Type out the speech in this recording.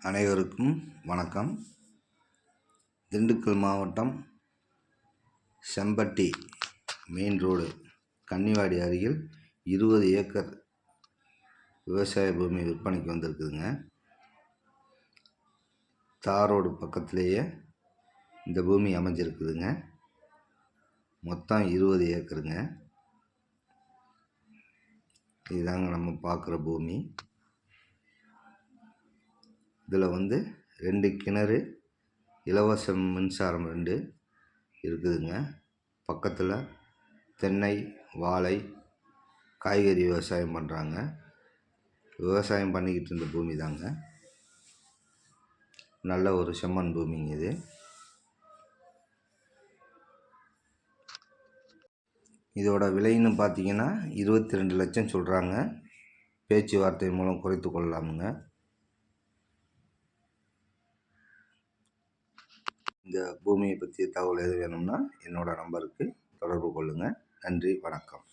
அனைவருக்கும் வணக்கம். திண்டுக்கல் மாவட்டம் செம்பட்டி மெயின் ரோடு கன்னிவாடி அருகில் இருபது ஏக்கர் விவசாய பூமி விற்பனைக்கு வந்திருக்குதுங்க. தார் ரோடு பக்கத்துலேயே இந்த பூமி அமைஞ்சிருக்குதுங்க. மொத்தம் இருபது ஏக்கருங்க. இதுதாங்க நம்ம பார்க்குற பூமி. இதில் வந்து ரெண்டு கிணறு இலவச மின்சாரம் ரெண்டு இருக்குதுங்க. பக்கத்தில் தென்னை வாழை காய்கறி விவசாயம் பண்ணுறாங்க விவசாயம் பண்ணிக்கிட்டு இருந்த பூமி தாங்க. நல்ல ஒரு செம்மண் பூமிங்க இது. இதோட விலைன்னு பார்த்தீங்கன்னா இருபத்தி ரெண்டு லட்சம் சொல்கிறாங்க பேச்சுவார்த்தை மூலம் குறைத்து கொள்ளலாமுங்க. இந்த பூமியை பற்றிய தகவல் எது வேணும்னா என்னோடய நம்பருக்கு தொடர்பு கொள்ளுங்கள் நன்றி வணக்கம்.